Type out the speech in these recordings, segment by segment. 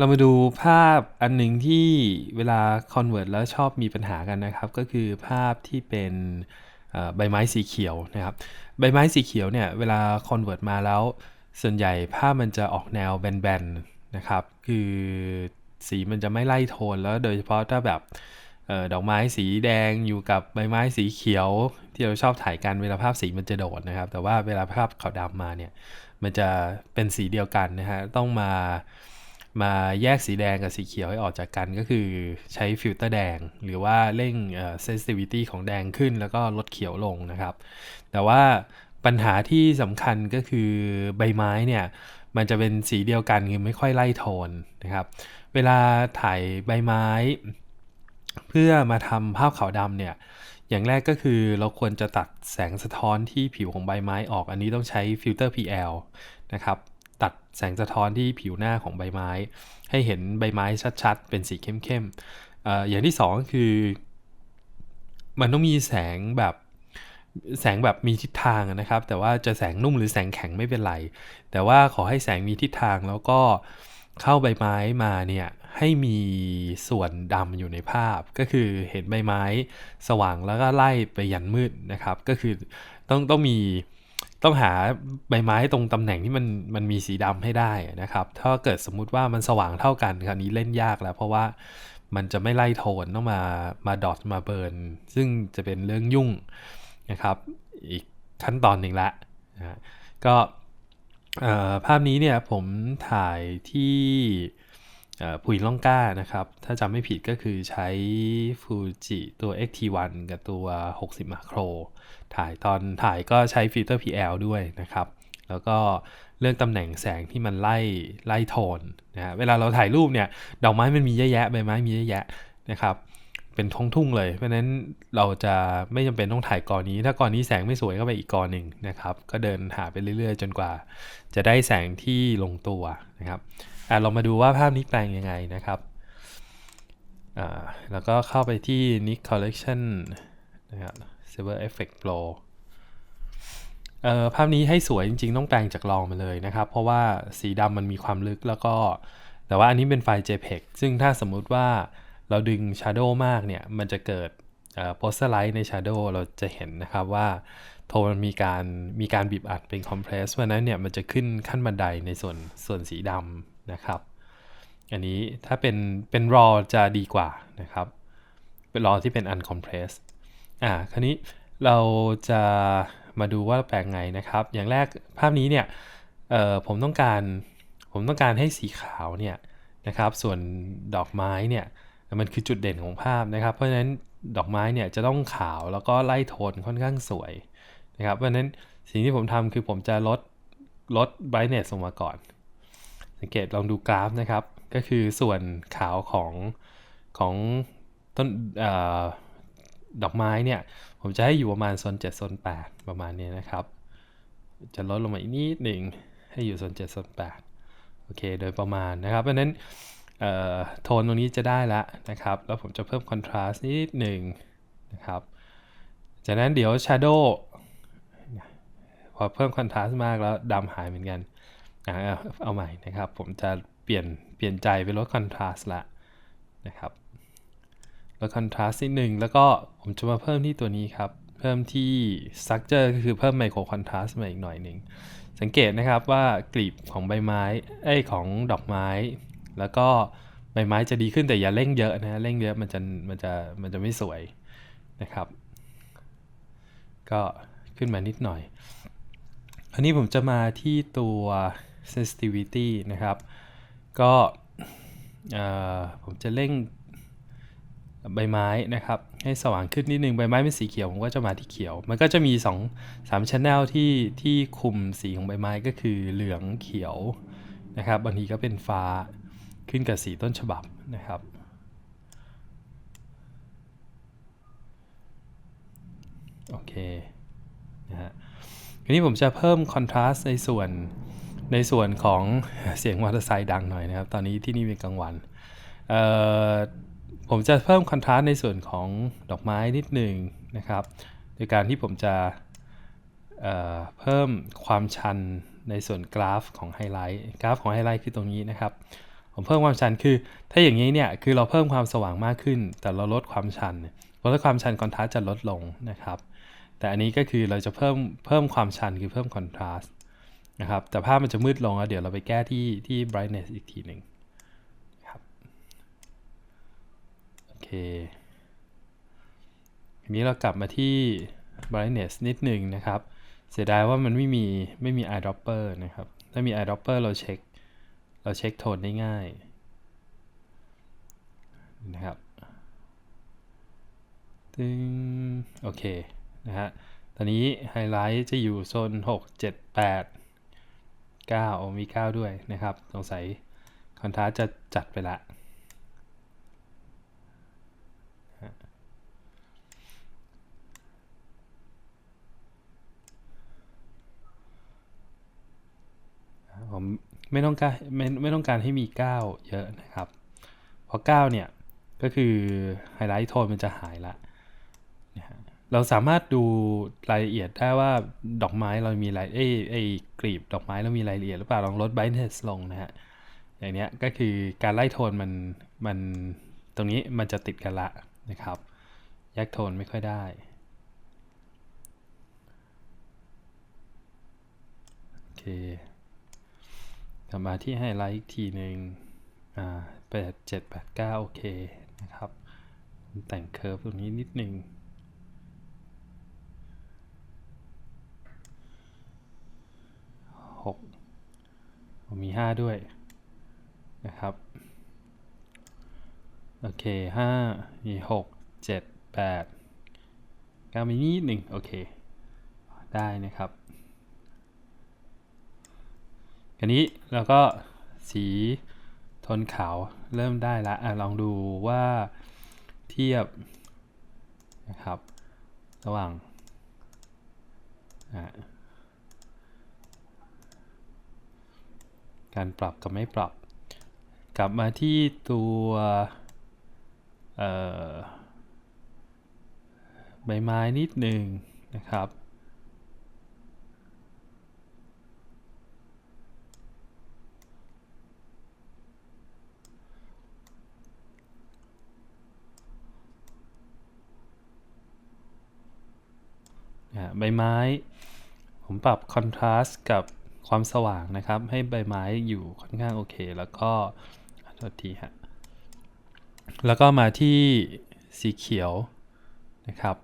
เรามาดูภาพอันหนึ่งที่เวลา convert แล้วชอบมีปัญหากันนะครับ ก็คือภาพที่เป็นใบไม้สีเขียวนะครับ ใบไม้สีเขียวเนี่ยเวลา convert มาแล้ว ส่วนใหญ่ภาพมันจะออกแนวแบนๆนะครับ คือสีมันจะไม่ไล่โทนแล้วโดยเฉพาะถ้าแบบออดอกไม้สีแดงอยู่กับใบไม้สีเขียว ที่เราชอบถ่ายกันเวลาภาพสีมันจะโดดนะครับ แต่ว่าเวลาภาพขาวดำมาเนี่ยมันจะเป็นสีเดียวกันนะฮะต้องมา มาแยกสีแดงกับสีเขียวให้ออกจากกันก็คือใช้ฟิลเตอร์แดง หรือว่าเร่งเอ่อ sensitivity ของแดงขึ้น แล้วก็ลดเขียวลงนะครับ แต่ว่าปัญหาที่สำคัญก็คือใบไม้เนี่ยมันจะเป็นสีเดียวกันคือไม่ค่อยไล่โทนนะครับ เวลาถ่ายใบไม้ เพื่อมาทำภาพขาวดำเนี่ยอย่างแรกก็คือเราควรจะตัดแสงสะท้อนที่ผิวของใบไม้ออกอันนี้ต้องใช้ฟิลเตอร์ PL นะครับ ตัดแสงสะท้อนที่ผิวหน้าของใบไม้ ให้เห็นใบไม้ชัดๆ เป็นสีเข้มๆออย่างที่สองก็คือ มันต้องมีแสงแบบแสงแบบมีทิศทางนะครับ แต่ว่าจะแสงนุ่มหรือแสงแข็งไม่เป็นไร แต่ว่าขอให้แสงมีทิศทางแล้วก็เข้าใบไม้มาเนี่ยให้มีส่วนดำอยู่ในภาพ ก็คือเห็นใบไม้สว่างแล้วก็ไล่ไปยันมืดนะครับ ก็คือต้องต้องมี ต้องหาใบไม้ตรงตำแหน่งที่มันมันมีสีดำให้ได้นะครับ ถ้าเกิดสมมุติว่ามันสว่างเท่ากันคราวนี้เล่นยากแล้ว เพราะว่ามันจะไม่ไล่โทนต้องมามาดอทมาเบิร์นซึ่งจะเป็นเรื่องยุ่งนะครับ อีกขั้นตอนหนึ่งละนะก็ภาพนี้เนี่ยผมถ่ายที่ ปุยล่องก้านะครับ ถ้าจำไม่ผิดก็คือใช้ฟูจิตัว XT1 กับตัว 60มาโคร ถ่ายตอนถ่ายก็ใช้ฟิลเตอร์ PL ด้วยนะครับ แล้วก็เรื่องตำแหน่งแสงที่มันไล่ไล่โทนนะฮะเวลาเราถ่ายรูปเนี่ยดอกไม้มันมีเยอะแยะใบไม้มีเยอะแยะนะครับ เป็นท้องทุ่งเลย เพราะนั้นเราจะไม่จำเป็นต้องถ่ายกอนี้ ถ้ากอนี้แสงไม่สวยก็ไปอีกกอหนึ่งนะครับ ก็เดินหาไปเรื่อยๆ จนกว่า จะได้แสงที่ลงตัวนะครับ อะเรามาดูว่าภาพนี้แปลงยังไงนะครับอ่าแล้วก็เข้าไปที่ Nik Collection นะครับ Silver Effect Pro เอ่อภาพนี้ให้สวยจริงๆ ต้องแปลงจากลองมาเลยนะครับ เพราะว่าสีดำมันมีความลึกแล้วก็ แต่ว่าอันนี้เป็นไฟล์ JPEG ซึ่งถ้าสมมุติว่าเราดึง Shadow มากเนี่ย มันจะเกิดโพสต์ไลท์ใน Shadow เราจะเห็นนะครับว่าโทนมันมีการมีการบีบอัดเป็น Compress เพราะนั้นเนี่ยมันจะขึ้นขั้นบันไดในส่วนส่วนสีดำ นะครับ อันนี้ถ้าเป็นเป็น raw จะดีกว่านะครับ เป็น raw ที่เป็น uncompressed อ่าคราวนี้เราจะมาดูว่าแปลงไงนะครับ อย่างแรกภาพนี้เนี่ยผมต้องการผมต้องการให้สีขาวเนี่ยนะครับส่วนดอกไม้เนี่ยมันคือจุดเด่นของภาพนะครับ เพราะฉะนั้นดอกไม้เนี่ยจะต้องขาวแล้วก็ไล่โทนค่อนข้างสวยนะครับเพราะฉะนั้นสิ่งที่ผมทำคือผมจะลดลด brightness ลงมาก่อน สังเกตลองดูกราฟนะครับ ก็คือส่วนขาวของของต้นออดอกไม้เนี่ย ผมจะให้อยู่ประมาณโซน7โซน8 ประมาณนี้นะครับ จะลดลงมาอีกนิดหนึ่งให้อยู่โซน7โซน8 โอเค โดยประมาณนะครับ เพราะนั้นโทนตรงนี้จะได้แล้วนะครับ แล้วผมจะเพิ่มคอนทราสต์นิดหนึ่งนะครับ จากนั้นเดี๋ยว Shadow พอเพิ่มคอนทราสต์มากแล้วดำหายเหมือนกัน เอาใหม่นะครับ ผมจะเปลี่ยนเปลี่ยนใจไปลดคอนทราสต์ละนะครับลดคอนทราสต์นิดหนึ่งแล้วก็ผมจะมาเพิ่มที่ตัวนี้ครับ เพิ่มที่ structure ก็คือเพิ่มไมโครคอนทราสต์มาอีกหน่อยหนึ่งสังเกตนะครับว่ากลีบของใบไม้เอ้ของดอกไม้ แล้วก็ใบไม้จะดีขึ้นแต่อย่าเร่งเยอะนะเร่งเยอะมันจะมันจะมันจะไม่สวยนะครับ ก็ขึ้นมานิดหน่อยอันนี้ผมจะมาที่ตัว sensitivity นะครับ ก็ผมจะเร่งใบไม้นะครับ ให้สว่างขึ้นนิดนึง ใบไม้เป็นสีเขียว ผมก็จะมาที่เขียว มันก็จะมี 2 3 channel ที่ที่คุมสีของใบไม้ก็คือเหลืองเขียวนะครับ บางทีก็เป็นฟ้าขึ้นกับสีต้นฉบับนะครับโอเคนะฮะทีนี้ผมจะเพิ่มคอนทราสต์ในส่วน ในส่วนของเสียงมอเตอร์ไซค์ดังหน่อยนะครับ ตอนนี้ที่นี่เป็นกลางวันผมจะเพิ่มคอนทราสต์ในส่วนของดอกไม้นิดหนึ่งนะครับ โดยการที่ผมจะเเพิ่มความชันในส่วนกราฟของไฮไลท์กราฟของไฮไลท์คือตรงนี้นะครับ ผมเพิ่มความชันคือ ถ้าอย่างนี้เนี่ยคือเราเพิ่มความสว่างมากขึ้น แต่เราลดความชันลดความชันคอนทราสต์จะลดลงนะครับ แต่อันนี้ก็คือเราจะเพิ่มเพิ่มความชันคือเพิ่มคอนทราสต์ นะครับ แต่ภาพมันจะมืดลงแล้วเดี๋ยวเราไปแก้ที่ที่ brightness อีกทีหนึ่งครับโอเคทีนี้เรากลับมาที่ brightness นิดหนึ่งนะครับ เสียดายว่ามันไม่มีไม่มี eyedropper นะครับ ถ้ามี eyedropper เราเช็ค เราเช็คโทนได้ง่ายนะครับตึงโอเคนะฮะ ตอนนี้ไฮไลท์จะอยู่โซน 6 7 8 9โอ้มี 9 ด้วยนะครับ สงสัยคอนทราสจะจัดไปละ ผมไม่ต้องการไม่ไม่ต้องการให้มี 9 เยอะนะครับ เพราะ 9 เนี่ย ก็คือไฮไลท์โทนมันจะหายละ เราสามารถดูรายละเอียดได้ว่าดอกไม้เรามีรายเอ้ไอกลีบดอกไม้เรามีรายละเอียดหรือเปล่าลองลด brightness ลงนะฮะอย่างเนี้ยก็คือการไล่โทนมันมันตรงนี้มันจะติดกันละนะครับแยกโทนไม่ค่อยได้โอเคกลับมาที่ไฮไลท์อีกทีหนึ่งอ่าแปดเจ็ดแปดเก้าโอเคนะครับแต่งเคอร์ฟตรงนี้นิดนึง 5 ด้วยนะครับ โอเค5มี6 7 8ามีนิดหนึ่งโอเค ได้นะครับคันนี้เราก็สีโทนขาวเริ่มได้ละอะลองดูว่าเทียบนะครับ ระหว่างอ่า การปรับกับไม่ปรับ กลับมาที่ตัวใบไม้นิดหนึ่งนะครับ ใบไม้ ผมปรับคอนทราสต์กับ ความสว่างนะครับ ให้ใบไม้อยู่ค่อนข้างโอเค แล้วก็ทษทีฮะแล้วก็มาที่สีเขียวนะครับ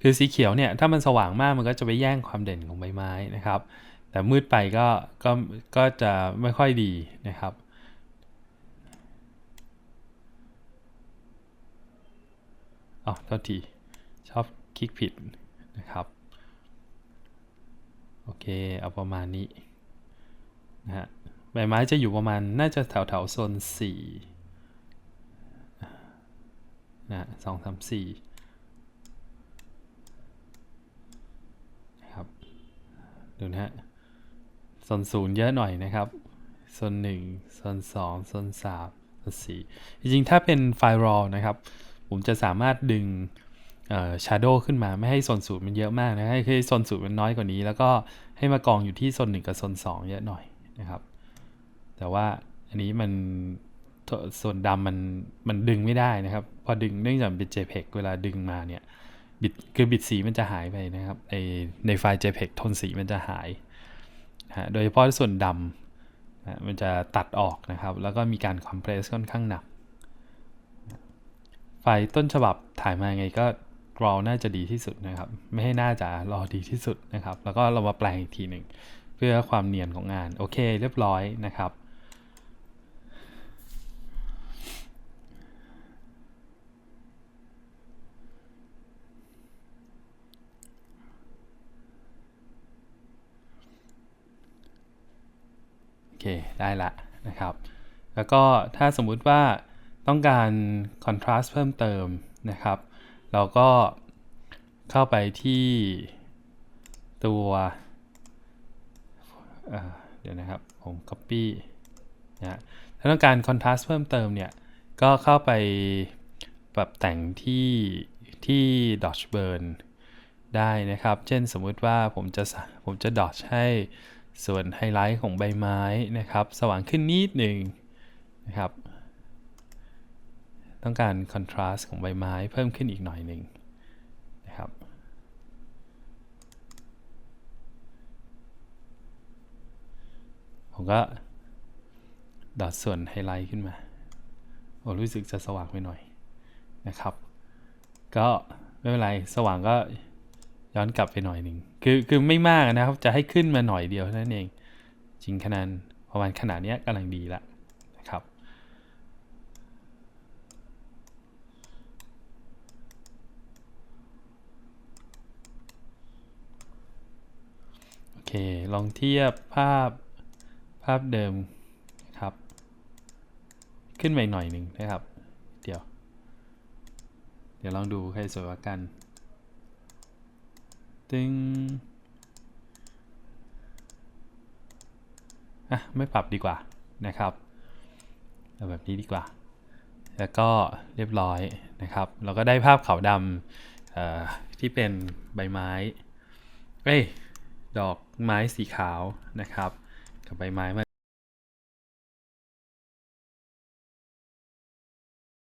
คือสีเขียวเนี่ยถ้ามันสว่างมากมันก็จะไปแย่งความเด่นของใบไม้นะครับ แต่มืดไปก็ก็ก็จะไม่ค่อยดีนะครับอ๋อโทษทีชอบคลิกผิดนะครับ โอเค เอาประมาณนี้ นะฮะใบไม้จะอยู่ประมาณน่าจะแถวแถวโซนสี่นะสองสามสี่นะครับดูนะฮะโซนศูนย์เยอะหน่อยนะครับโซนหนึ่งโซนสองโซนสามโซนสี่จริงๆ ถ้าเป็นไฟล์ raw นะครับ ผมจะสามารถดึงชาร์โดขึ้นมาไม่ให้โซนศูนย์มันเยอะมากนะให้โซนศูนย์มันน้อยกว่านี้ แล้วก็ให้มากองอยู่ที่โซนหนึ่งกับโซนสองเยอะหน่อย นะครับ แต่ว่าอันนี้มันส่วนดำมันมันดึงไม่ได้นะครับ พอดึงเนื่องจากเป็น JPEG เวลาดึงมาเนี่ยบิตคือบิตสีมันจะหายไปนะครับในในไฟล์ JPEG โทนสีมันจะหายนะโดยเฉพาะส่วนดำนะมันจะตัดออกนะครับ แล้วก็มีการคอมเพรสค่อนข้างหนัก ไฟล์ต้นฉบับถ่ายมาไงก็รอน่าจะดีที่สุดนะครับ ไม่ให้น่าจะรอดีที่สุดนะครับ แล้วก็เรามาแปลงอีกทีหนึ่ง เพื่อความเนียนของงาน โอเค เรียบร้อยนะครับ โอเค ได้ละนะครับ แล้วก็ถ้าสมมุติว่าต้องการคอนทราสต์เพิ่มเติมนะครับ เราก็เข้าไปที่ตัว เดี๋ยวนะครับ ผม copy นะถ้าต้องการคอนทราสต์เพิ่มเติมเนี่ย ก็เข้าไปปรับแต่งที่ที่ Dodge Burn ได้นะครับ เช่นสมมุติว่าผมจะผมจะ Dodge ให้ส่วนไฮไลท์ของใบไม้นะครับ สว่างขึ้นนิดหนึ่งนะครับ ต้องการคอนทราสต์ของใบไม้เพิ่มขึ้นอีกหน่อยหนึ่งนะครับ ผมก็ดอทส่วนไฮไลท์ขึ้นมาโอ้รู้สึกจะสว่างไปหน่อยนะครับ ก็ไม่เป็นไรสว่างก็ย้อนกลับไปหน่อยหนึ่งคือคือไม่มากนะครับ จะให้ขึ้นมาหน่อยเดียวเท่านั้นเอง จริงขนาดประมาณขนาดนี้กำลังดีละนะครับ โอเค ลองเทียบภาพ ภาพเดิมนะครับ ขึ้นไปหน่อยหนึ่งนะครับ เดี๋ยว เดี๋ยวลองดูใครสวยกว่ากันตึงอะไม่ปรับดีกว่านะครับเอาแบบนี้ดีกว่า แล้วก็เรียบร้อยนะครับ เราก็ได้ภาพขาวดำที่เป็นใบไม้เอ้ยดอกไม้สีขาวนะครับ กับใบไม้มา